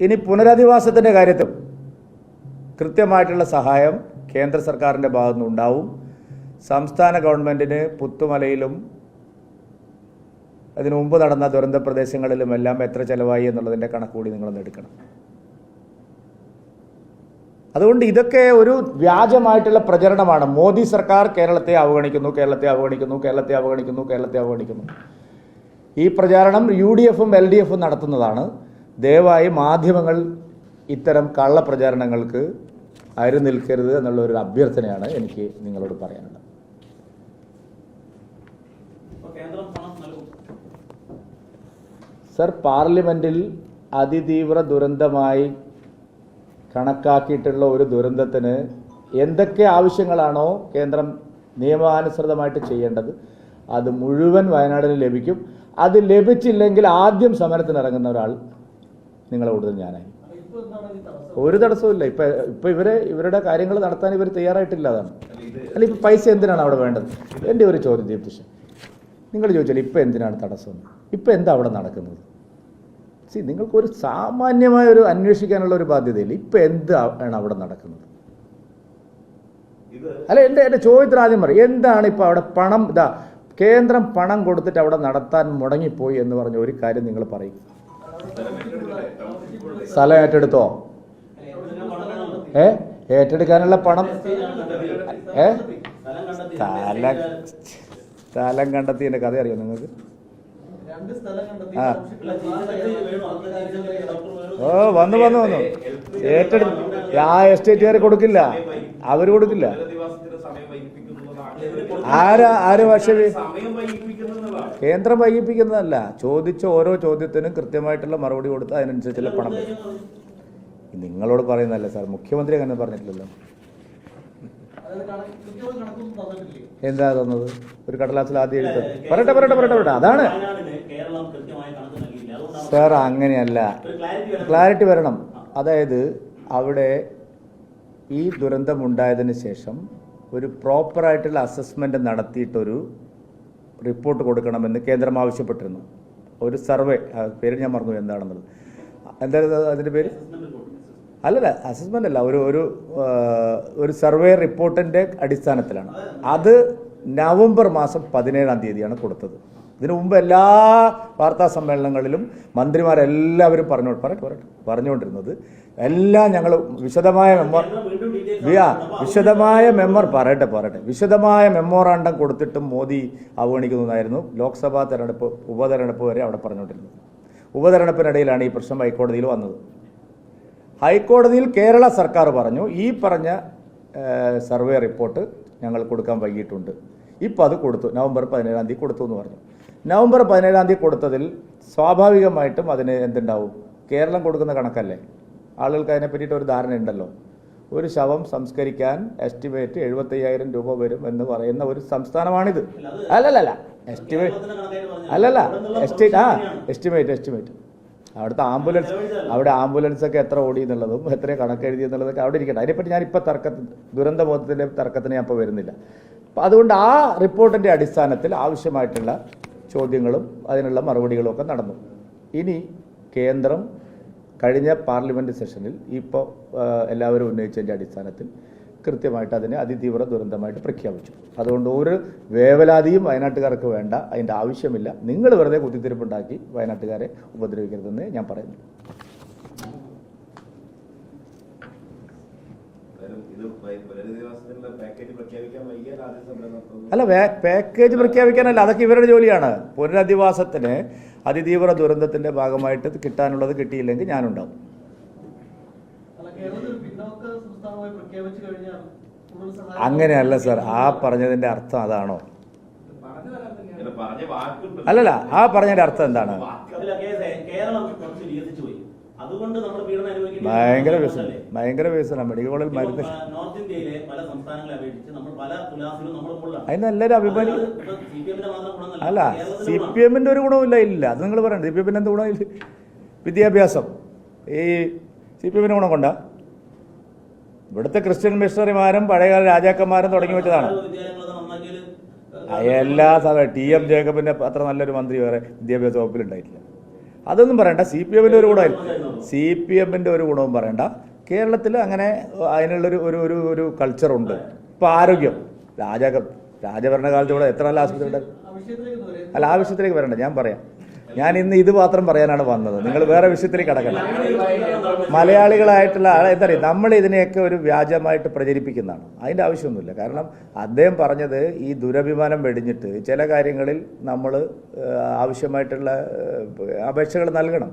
ഇനി പുനരധിവാസത്തിന്റെ കാര്യത്തിൽ കൃത്യമായിട്ടുള്ള സഹായം കേന്ദ്ര സർക്കാരിന്റെ ഭാഗത്തുനിന്ന് ഉണ്ടാവും. സംസ്ഥാന ഗവൺമെന്റിന് പുത്തുമലയിലും അതിനു മുമ്പ് നടന്ന ദുരന്ത പ്രദേശങ്ങളിലുമെല്ലാം എത്ര ചിലവായി എന്നുള്ളതിന്റെ കണക്ക് കൂടി നിങ്ങളൊന്ന് എടുക്കണം. അതുകൊണ്ട് ഇതൊക്കെ ഒരു വ്യാജമായിട്ടുള്ള പ്രചരണമാണ്. മോദി സർക്കാർ കേരളത്തെ അവഗണിക്കുന്നു കേരളത്തെ അവഗണിക്കുന്നു കേരളത്തെ അവഗണിക്കുന്നു കേരളത്തെ അവഗണിക്കുന്നു. ഈ പ്രചാരണം യു ഡി എഫും എൽ ഡി എഫും നടത്തുന്നതാണ്. ദയവായി മാധ്യമങ്ങൾ ഇത്തരം കള്ളപ്രചാരണങ്ങൾക്ക് അരു നിൽക്കരുത് എന്നുള്ള ഒരു അഭ്യർത്ഥനയാണ് എനിക്ക് നിങ്ങളോട് പറയാനുള്ളത്. സർ പാർലമെന്റിൽ അതിതീവ്ര ദുരന്തമായി കണക്കാക്കിയിട്ടുള്ള ഒരു ദുരന്തത്തിന് എന്തൊക്കെ ആവശ്യങ്ങളാണോ കേന്ദ്രം നിയമാനുസൃതമായിട്ട് ചെയ്യേണ്ടത് അത് മുഴുവൻ വയനാടിന് ലഭിക്കും. അത് ലഭിച്ചില്ലെങ്കിൽ ആദ്യം സമരത്തിനിറങ്ങുന്ന ഒരാൾ നിങ്ങളെ കൂടുതൽ ഞാനായി. ഇപ്പൊ ഒരു തടസ്സവും ഇപ്പൊ ഇപ്പൊ ഇവരെ ഇവരുടെ കാര്യങ്ങൾ നടത്താൻ ഇവർ തയ്യാറായിട്ടില്ല അതാണ്. അല്ല ഇപ്പൊ പൈസ എന്തിനാണ് അവിടെ വേണ്ടത്? എന്റെ ഒരു ചോദ്യം ദീപ്തിഷ. നിങ്ങൾ ചോദിച്ചാൽ ഇപ്പൊ എന്തിനാണ് തടസ്സം? ഇപ്പൊ എന്താ അവിടെ നടക്കുന്നത്? സി നിങ്ങൾക്കൊരു സാമാന്യമായ ഒരു അന്വേഷിക്കാനുള്ള ഒരു ബാധ്യതയില്ല. ഇപ്പൊ ആണ് അവിടെ നടക്കുന്നത്? അല്ല എന്റെ എന്റെ ചോദ്യത്തിന് ആദ്യം പറയും. എന്താണ് ഇപ്പോൾ അവിടെ പണം ഇതാ കേന്ദ്രം പണം കൊടുത്തിട്ട് അവിടെ നടത്താൻ മുടങ്ങിപ്പോയി എന്ന് പറഞ്ഞ ഒരു കാര്യം നിങ്ങൾ പറയും. സ്ഥലം ഏറ്റെടുത്തോ? ഏ? ഏറ്റെടുക്കാനുള്ള പണം? ഏ? സ്ഥലം സ്ഥലം കണ്ടെത്തിയതിന്റെ കഥ അറിയോ നിങ്ങൾക്ക്? കണ്ടെത്തി. ആ. ഓ വന്നു വന്നു വന്നു. ഏറ്റെടുത്ത് ആ എസ്റ്റേറ്റുകാർ കൊടുക്കില്ല. അവർ കൊടുക്കില്ല. ആരാ ആര് പക്ഷേ കേന്ദ്രം വൈകിപ്പിക്കുന്നതല്ല. ചോദിച്ച ഓരോ ചോദ്യത്തിനും കൃത്യമായിട്ടുള്ള മറുപടി കൊടുത്ത് അതിനനുസരിച്ചുള്ള പണം നിങ്ങളോട് പറയുന്നതല്ല സാർ. മുഖ്യമന്ത്രി അങ്ങനെ പറഞ്ഞിട്ടില്ലല്ലോ. എന്താ തന്നത്? ഒരു കടലാസിൽ ആദ്യം എഴുത്ത്. പറയട്ടെ പറയട്ടെ പറയട്ടെ പറയട്ടെ. അതാണ്. സാർ അങ്ങനെയല്ല. ക്ലാരിറ്റി ക്ലാരിറ്റി വരണം. അതായത് അവിടെ ഈ ദുരന്തമുണ്ടായതിന് ശേഷം ഒരു പ്രോപ്പറായിട്ടുള്ള അസസ്മെന്റ് നടത്തിയിട്ടൊരു റിപ്പോർട്ട് കൊടുക്കണമെന്ന് കേന്ദ്രം ആവശ്യപ്പെട്ടിരുന്നു. ഒരു സർവേ പേര് ഞാൻ മറന്നു എന്താണെന്നുള്ളത്. എന്തായിരുന്നു അതിന്റെ പേര്. അല്ലല്ല അസസ്മെന്റ് അല്ല. ഒരു ഒരു ഒരു സർവേ റിപ്പോർട്ടിന്റെ അടിസ്ഥാനത്തിലാണ്. അത് നവംബർ മാസം പതിനേഴാം തീയതിയാണ് കൊടുത്തത്. ഇതിനു മുമ്പ് എല്ലാ വാർത്താ സമ്മേളനങ്ങളിലും മന്ത്രിമാരെല്ലാവരും പറഞ്ഞു പറയട്ടെ പറയട്ടെ പറഞ്ഞുകൊണ്ടിരുന്നത്. എല്ലാം ഞങ്ങൾ വിശദമായ മെമ്മോ വിശദമായ മെമ്മർ പറയട്ടെ പറയട്ടെ. വിശദമായ മെമ്മോറാണ്ടം കൊടുത്തിട്ടും മോദി അവഗണിക്കുന്നതായിരുന്നു. ലോക്സഭാ തെരഞ്ഞെടുപ്പ് ഉപതെരഞ്ഞെടുപ്പ് വരെ അവിടെ പറഞ്ഞുകൊണ്ടിരുന്നത്. ഉപതെരഞ്ഞെടുപ്പിനിടയിലാണ് ഈ പ്രശ്നം ഹൈക്കോടതിയിൽ വന്നത്. ഹൈക്കോടതിയിൽ കേരള സർക്കാർ പറഞ്ഞു ഈ പറഞ്ഞ സർവേ റിപ്പോർട്ട് ഞങ്ങൾ കൊടുക്കാൻ വൈകിട്ടുണ്ട് ഇപ്പോൾ അത് കൊടുത്തു. നവംബർ പതിനേഴാം തീയതി കൊടുത്തു എന്ന് പറഞ്ഞു. നവംബർ പതിനേഴാം തീയതി കൊടുത്തതിൽ സ്വാഭാവികമായിട്ടും അതിന് എന്തുണ്ടാവും? കേരളം കൊടുക്കുന്ന കണക്കല്ലേ? ആളുകൾക്ക് അതിനെ പറ്റിയിട്ട് ഒരു ധാരണ ഉണ്ടല്ലോ. ഒരു ശവം സംസ്കരിക്കാൻ എസ്റ്റിമേറ്റ് എഴുപത്തയ്യായിരം രൂപ വരും എന്ന് പറയുന്ന ഒരു സംസ്ഥാനമാണിത്. അല്ലല്ല എസ്റ്റിമേറ്റ് അല്ലല്ല. അവിടെ എസ്റ്റേറ്റ് ആ എസ്റ്റിമേറ്റ് എസ്റ്റിമേറ്റ്. അവിടുത്തെ ആംബുലൻസ് അവിടെ ആംബുലൻസ് ഒക്കെ എത്ര ഓടി എന്നുള്ളതും എത്ര കണക്കെഴുതി എന്നുള്ളതൊക്കെ അവിടെ ഇരിക്കട്ടെ. അതിനെപ്പറ്റി ഞാനിപ്പോൾ തർക്ക ദുരന്തബോധത്തിന്റെ തർക്കത്തിന് ഞാൻ ഇപ്പോൾ വരുന്നില്ല. അപ്പം അതുകൊണ്ട് ആ റിപ്പോർട്ടിന്റെ അടിസ്ഥാനത്തിൽ ആവശ്യമായിട്ടുള്ള ചോദ്യങ്ങളും അതിനുള്ള മറുപടികളും ഒക്കെ നടന്നു. ഇനി കേന്ദ്രം കഴിഞ്ഞ പാർലമെന്റ് സെഷനിൽ ഇപ്പോൾ എല്ലാവരും ഉന്നയിച്ചതിന്റെ അടിസ്ഥാനത്തിൽ കൃത്യമായിട്ട് അതിനെ അതിതീവ്ര ദുരന്തമായിട്ട് പ്രഖ്യാപിച്ചു. അതുകൊണ്ട് ഒരു വേവലാതിയും വയനാട്ടുകാർക്ക് വേണ്ട അതിന്റെ ആവശ്യമില്ല. നിങ്ങൾ വെറുതെ കുത്തിത്തിരിപ്പുണ്ടാക്കി വയനാട്ടുകാരെ ഉപദ്രവിക്കരുതെന്ന് ഞാൻ പറയുന്നു. അല്ല വേ- പാക്കേജ് പ്രഖ്യാപിക്കാനല്ല അതൊക്കെ ഇവരുടെ ജോലിയാണ്. പുനരധിവാസത്തിന് അതിതീവ്ര ദുരന്തത്തിന്റെ ഭാഗമായിട്ട് കിട്ടാനുള്ളത് കിട്ടിയില്ലെങ്കിൽ ഞാനുണ്ടാവും. അങ്ങനെയല്ല സർ ആ പറഞ്ഞതിന്റെ അർത്ഥം അതാണോ? അല്ലല്ല ആ പറഞ്ഞതിന്റെ അർത്ഥം എന്താണ്? ഭയങ്കര വ്യസനം വികസനം ഭയങ്കര വികസനം മെഡിക്കൽ കോളേജ് ഇപ്പോൾ, മരുന്ന് നോർത്ത് ഇന്ത്യയിലെ പല സംസ്ഥാനങ്ങളെ അപേക്ഷിച്ച് നമ്മൾ പല അഭിമാനി. അല്ല സി പി എമ്മിന്റെ ഒരു ഗുണമില്ല ഇല്ല. അത് നിങ്ങൾ പറയണ്ട. സി പി എമ്മിന്റെ എന്ത് ഗുണമില്ല? വിദ്യാഭ്യാസം. ഈ സി പി എമ്മിന്റെ ഗുണം കൊണ്ടാ? ഇവിടുത്തെ ക്രിസ്ത്യൻ മിഷണറിമാരും പഴയകാല രാജാക്കന്മാരും തുടങ്ങി വെച്ചതാണ്. എല്ലാ സാധനം ടി എം ജേക്കബിന്റെ അത്ര നല്ലൊരു മന്ത്രി വേറെ വിദ്യാഭ്യാസ വകുപ്പിൽ ഉണ്ടായിട്ടില്ല. അതൊന്നും പറയണ്ട. സി പി എമ്മിന്റെ ഒരു ഗുണമില്ല സി പി എമ്മിന്റെ ഒരു ഗുണവും പറയണ്ട. കേരളത്തിൽ അങ്ങനെ അതിനുള്ളൊരു ഒരു ഒരു ഒരു കൾച്ചറുണ്ട് ഇപ്പോൾ ആരോഗ്യം. രാജ രാജഭരണകാലത്ത് ഇവിടെ എത്ര നല്ല ആശുപത്രി ഉണ്ട് അല്ല ആവശ്യത്തിലേക്ക് വരണ്ട. ഞാൻ പറയാം. ഞാൻ ഇന്ന് ഇത് മാത്രം പറയാനാണ് വന്നത്. നിങ്ങൾ വേറെ വിഷയത്തിലേക്ക് കടക്കണ്ട. മലയാളികളായിട്ടുള്ള ആളെ എന്താ പറയുക നമ്മൾ ഇതിനെയൊക്കെ ഒരു വ്യാജമായിട്ട് പ്രചരിപ്പിക്കുന്നതാണ്. അതിന്റെ ആവശ്യമൊന്നുമില്ല. കാരണം അദ്ദേഹം പറഞ്ഞത് ഈ ദുരഭിമാനം വെടിഞ്ഞിട്ട് ചില കാര്യങ്ങളിൽ നമ്മൾ ആവശ്യമായിട്ടുള്ള അപേക്ഷകൾ നൽകണം.